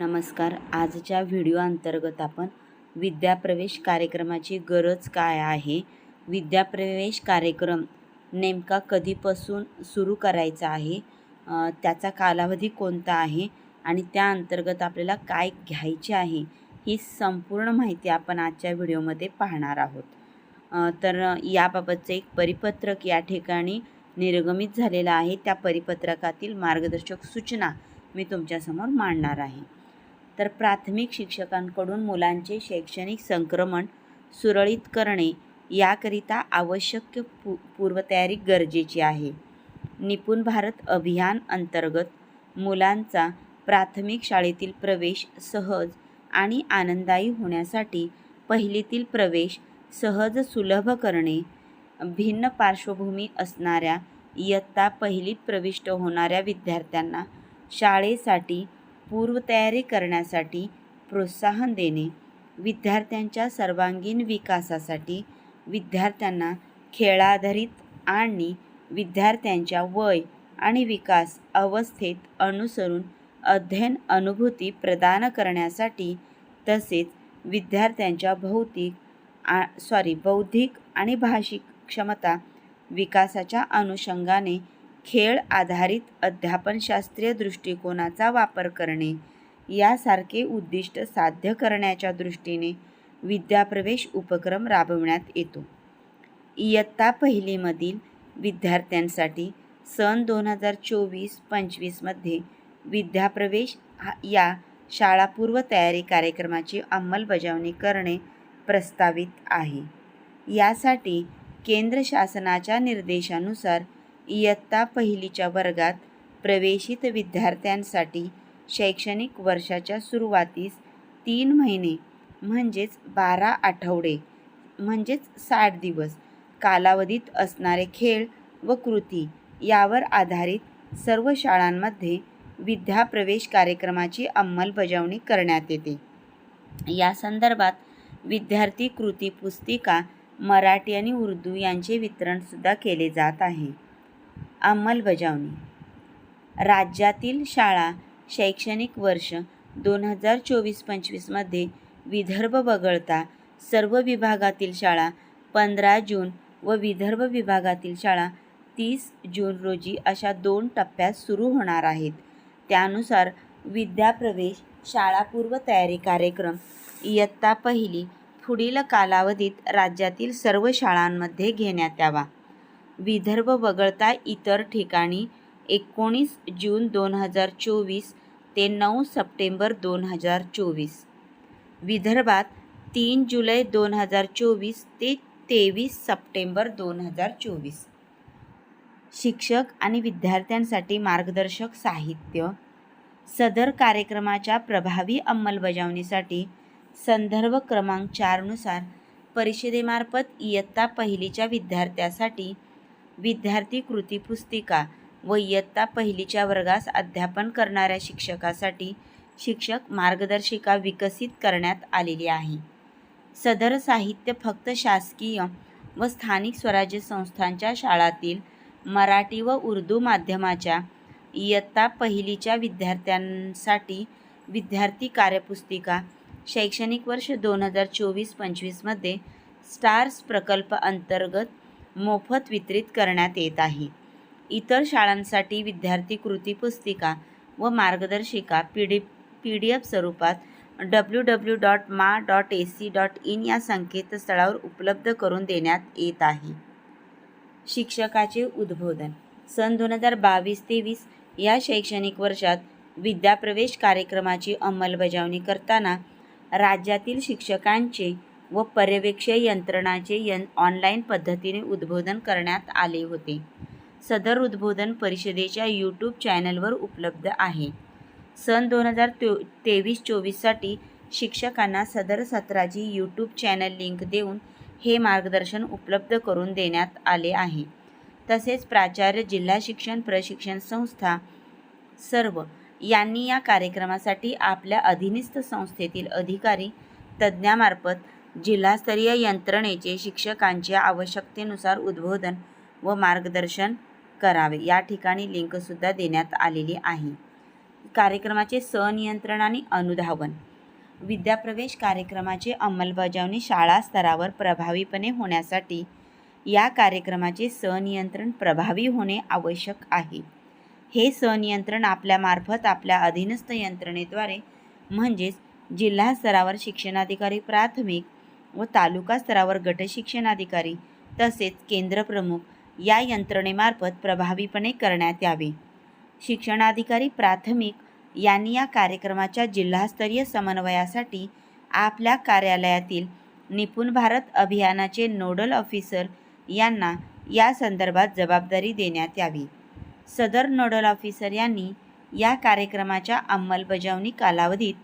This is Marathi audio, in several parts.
नमस्कार. आजच्या व्हिडिओ अंतर्गत आपण विद्याप्रवेश कार्यक्रमाची गरज काय आहे? विद्याप्रवेश कार्यक्रम नेमका कधीपासून सुरू करायचा आहे? त्याचा कालावधी कोणता आहे? आणि त्या अंतर्गत आपल्याला काय घ्यायचे आहे? ही संपूर्ण माहिती आपण आजच्या व्हिडिओमध्ये पाहणार आहोत. तर याबाबतचं एक परिपत्रक या ठिकाणी निर्गमित झालेलं आहे. त्या परिपत्रकातील मार्गदर्शक सूचना मी तुमच्यासमोर मांडणार आहे. तर प्राथमिक शिक्षकांकडून मुलांचे शैक्षणिक संक्रमण सुरळीत करणे याकरिता आवश्यक पू पूर्वतयारी गरजेची आहे. निपुण भारत अभियान अंतर्गत मुलांचा प्राथमिक शाळेतील प्रवेश सहज आणि आनंददायी होण्यासाठी पहिलीतील प्रवेश सहज सुलभ करणे भिन्न पार्श्वभूमी असणाऱ्या इयत्ता पहिलीत प्रविष्ट होणाऱ्या विद्यार्थ्यांना शाळेसाठी पूर्वतयारी करण्यासाठी प्रोत्साहन देणे विद्यार्थ्यांच्या सर्वांगीण विकासासाठी विद्यार्थ्यांना खेळाधारित आणि विद्यार्थ्यांच्या वय आणि विकास अवस्थेत अनुसरून अध्ययन अनुभूती प्रदान करण्यासाठी तसेच विद्यार्थ्यांच्या भौतिक आ सॉरी बौद्धिक आणि भाषिक क्षमता विकासाच्या अनुषंगाने खेळ आधारित अध्यापनशास्त्रीय दृष्टिकोनाचा वापर करणे. यासारखे उद्दिष्ट साध्य करण्याच्या दृष्टीने विद्याप्रवेश उपक्रम राबविण्यात येतो. इयत्ता पहिलीमधील विद्यार्थ्यांसाठी सन दोन हजार चोवीस पंचवीसमध्ये विद्याप्रवेश हा या शाळापूर्व तयारी कार्यक्रमाची अंमलबजावणी करणे प्रस्तावित आहे. यासाठी केंद्र शासनाच्या निर्देशानुसार इयत्ता पहिलीच्या वर्गात प्रवेशित विद्यार्थ्यांसाठी शैक्षणिक वर्षाच्या सुरुवातीस तीन महिने म्हणजेच बारा आठवडे म्हणजेच साठ दिवस कालावधीत असणारे खेळ व कृती यावर आधारित सर्व शाळांमध्ये विद्याप्रवेश कार्यक्रमाची अंमलबजावणी करण्यात येते. या संदर्भात विद्यार्थी कृती पुस्तिका मराठी आणि उर्दू यांचे वितरणसुद्धा केले जात आहे. अंमलबजावणी. राज्यातील शाळा शैक्षणिक वर्ष दोन हजार चोवीस पंचवीसमध्ये विदर्भ वगळता सर्व विभागातील शाळा पंधरा जून व विदर्भ विभागातील शाळा तीस जून रोजी अशा दोन टप्प्यात सुरू होणार आहेत. त्यानुसार विद्याप्रवेश शाळापूर्व तयारी कार्यक्रम इयत्ता पहिली पुढील कालावधीत राज्यातील सर्व शाळांमध्ये घेण्यात यावा. विदर्भ वगळता इतर ठिकाणी एकोणीस जून दोन हजार चोवीस ते नऊ सप्टेंबर दोन हजार चोवीस. विदर्भात तीन जुलै दोन हजार चोवीस ते तेवीस सप्टेंबर दोन हजार चोवीस. शिक्षक आणि विद्यार्थ्यांसाठी मार्गदर्शक साहित्य. सदर कार्यक्रमाच्या प्रभावी अंमलबजावणीसाठी संदर्भ क्रमांक चारनुसार परिषदेमार्फत इयत्ता पहिलीच्या विद्यार्थ्यासाठी विद्यार्थी कृती पुस्तिका व इयत्ता पहिलीच्या वर्गास अध्यापन करणाऱ्या शिक्षकासाठी शिक्षक मार्गदर्शिका विकसित करण्यात आलेली आहे. सदर साहित्य फक्त शासकीय व स्थानिक स्वराज्य संस्थांच्या शाळातील मराठी व उर्दू माध्यमाच्या इयत्ता पहिलीच्या विद्यार्थ्यांसाठी विद्यार्थी कार्यपुस्तिका शैक्षणिक वर्ष दोन हजार चोवीस पंचवीसमध्ये स्टार्स प्रकल्प अंतर्गत मोफत वितरित करण्यात येत आहे. इतर शाळांसाठी विद्यार्थी कृती पुस्तिका व मार्गदर्शिका P D P D F स्वरूपात डब्ल्यू डब्ल्यू डॉट मा dot A C dot in या संकेतस्थळावर उपलब्ध करून देण्यात येत आहे. शिक्षकाचे उद्बोधन. सन दोन हजार बावीस तेवीस या शैक्षणिक वर्षात विद्याप्रवेश कार्यक्रमाची अंमलबजावणी करताना राज्यातील शिक्षकांचे व पर्यवेक्षण यंत्रणाचे यं ऑनलाईन पद्धतीने उद्बोधन करण्यात आले होते. सदर उद्बोधन परिषदेच्या यूट्यूब चॅनलवर उपलब्ध आहे. सन दोन हजार त्यो तेवीस चोवीससाठी शिक्षकांना सदर सत्राची यूट्यूब चॅनल लिंक देऊन हे मार्गदर्शन उपलब्ध करून देण्यात आले आहे. तसेच प्राचार्य जिल्हा शिक्षण प्रशिक्षण संस्था सर्व यांनी या कार्यक्रमासाठी आपल्या अधीनस्थ संस्थेतील अधिकारी तज्ज्ञामार्फत जिल्हास्तरीय यंत्रणेचे शिक्षकांच्या आवश्यकतेनुसार उद्बोधन व मार्गदर्शन करावे. या ठिकाणी लिंकसुद्धा देण्यात आलेली आहे. कार्यक्रमाचे सनियंत्रण आणि अनुधावन. विद्याप्रवेश कार्यक्रमाची अंमलबजावणी शाळा स्तरावर प्रभावीपणे होण्यासाठी या कार्यक्रमाचे सनियंत्रण प्रभावी होणे आवश्यक आहे. हे सनियंत्रण आपल्यामार्फत आपल्या अधीनस्थ यंत्रणेद्वारे म्हणजेच जिल्हा स्तरावर शिक्षणाधिकारी प्राथमिक व तालुका स्तरावर गट शिक्षणाधिकारी तसेच केंद्रप्रमुख या यंत्रणेमार्फत प्रभावीपणे करण्यात यावे. शिक्षणाधिकारी प्राथमिक यांनी या कार्यक्रमाच्या जिल्हास्तरीय समन्वयासाठी आपल्या कार्यालयातील निपुण भारत अभियानाचे नोडल ऑफिसर यांना या संदर्भात जबाबदारी देण्यात यावी. सदर नोडल ऑफिसर यांनी या कार्यक्रमाच्या अंमलबजावणी कालावधीत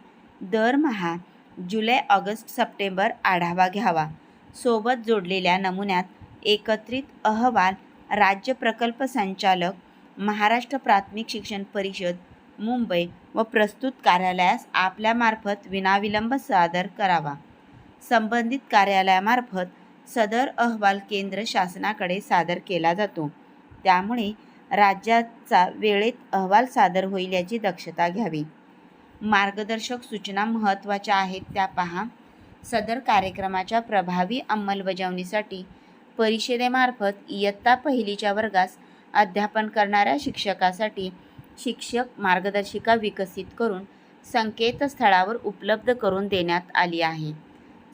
दरमहा जुलै ऑगस्ट सप्टेंबर आढावा घ्यावा. सोबत जोडलेल्या नमुन्यात एकत्रित अहवाल राज्य प्रकल्प संचालक महाराष्ट्र प्राथमिक शिक्षण परिषद मुंबई व प्रस्तुत कार्यालयास आपल्यामार्फत विनाविलंब सादर करावा. संबंधित कार्यालयामार्फत सदर अहवाल केंद्र शासनाकडे सादर केला जातो. त्यामुळे राज्याचा वेळेत अहवाल सादर होईल याची दक्षता घ्यावी. मार्गदर्शक सूचना महत्त्वाच्या आहेत त्या पहा. सदर कार्यक्रमाच्या प्रभावी अंमलबजावणीसाठी परिषदेमार्फत इयत्ता पहिलीच्या वर्गास अध्यापन करणाऱ्या शिक्षकासाठी शिक्षक मार्गदर्शिका विकसित करून संकेतस्थळावर उपलब्ध करून देण्यात आली आहे.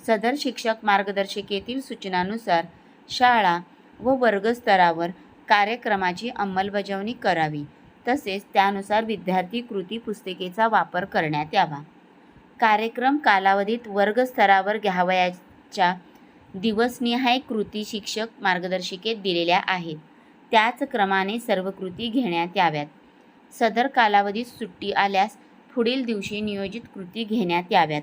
सदर शिक्षक मार्गदर्शिकेतील सूचनानुसार शाळा व वर्गस्तरावर कार्यक्रमाची अंमलबजावणी करावी. तसेच त्यानुसार विद्यार्थी कृती पुस्तिकेचा वापर करण्यात यावा. कार्यक्रम कालावधीत वर्गस्तरावर घ्यावयाच्या दिवसनिहाय कृती शिक्षक मार्गदर्शिकेत दिलेल्या आहेत. त्याच क्रमाने सर्व कृती घेण्यात याव्यात. सदर कालावधीत सुट्टी आल्यास पुढील दिवशी नियोजित कृती घेण्यात याव्यात.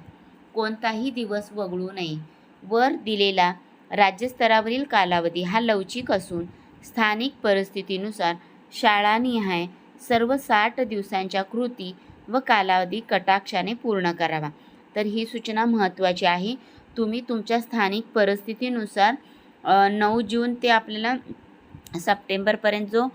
कोणताही दिवस वगळू नये. वर दिलेला राज्यस्तरावरील कालावधी हा लवचिक असून स्थानिक परिस्थितीनुसार शाळानिहाय सर्व साठ दिवसांच्या कृती व कालावधी कटाक्षाने पूर्ण करावा. तर ही सूचना महत्त्वाची आहे. तुम्ही तुमच्या स्थानिक परिस्थितीनुसार नऊ जून ते आपल्याला सप्टेंबरपर्यंत जो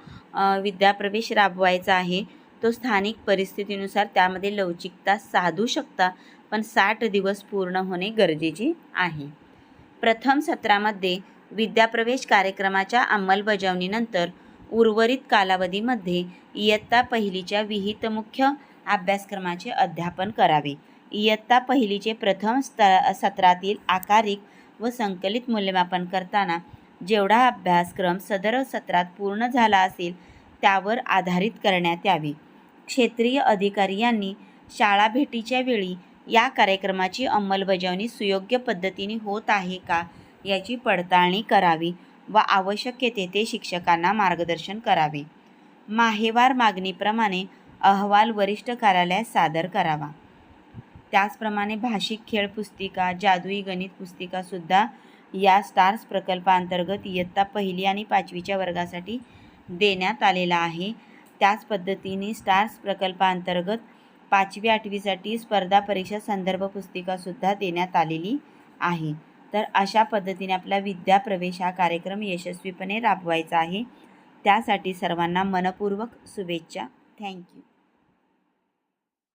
विद्याप्रवेश राबवायचा आहे तो स्थानिक परिस्थितीनुसार त्यामध्ये लवचिकता साधू शकता पण साठ दिवस पूर्ण होणे गरजेचे आहे. प्रथम सत्रामध्ये विद्याप्रवेश कार्यक्रमाच्या अंमलबजावणीनंतर उर्वरित कालावधीमध्ये इयत्ता पहिलीच्या विहित मुख्य अभ्यासक्रमाचे अध्यापन करावे. इयत्ता पहिलीचे प्रथम स्त सत्रातील आकारिक व संकलित मूल्यमापन करताना जेवढा अभ्यासक्रम सदर सत्रात पूर्ण झाला असेल त्यावर आधारित करण्यात यावे. क्षेत्रीय अधिकारी यांनी शाळा भेटीच्या वेळी या कार्यक्रमाची अंमलबजावणी सुयोग्य पद्धतीने होत आहे का याची पडताळणी करावी. व आवश्यक तेथे शिक्षकांना मार्गदर्शन करावे. माहेवार मागणीप्रमाणे अहवाल वरिष्ठ कार्यालयात सादर करावा. त्याचप्रमाणे भाषिक खेळ पुस्तिका जादुई गणित पुस्तिकासुद्धा या स्टार्स प्रकल्पांतर्गत इयत्ता पहिली आणि पाचवीच्या वर्गासाठी देण्यात आलेला आहे. त्याच पद्धतीने स्टार्स प्रकल्पांतर्गत पाचवी आठवीसाठी स्पर्धा परीक्षा संदर्भ पुस्तिकासुद्धा देण्यात आलेली आहे. तर अशा पद्धतीने आपला विद्याप्रवेश हा कार्यक्रम यशस्वीपणे राबवायचा आहे. त्यासाठी सर्वांना मनपूर्वक शुभेच्छा. थँक्यू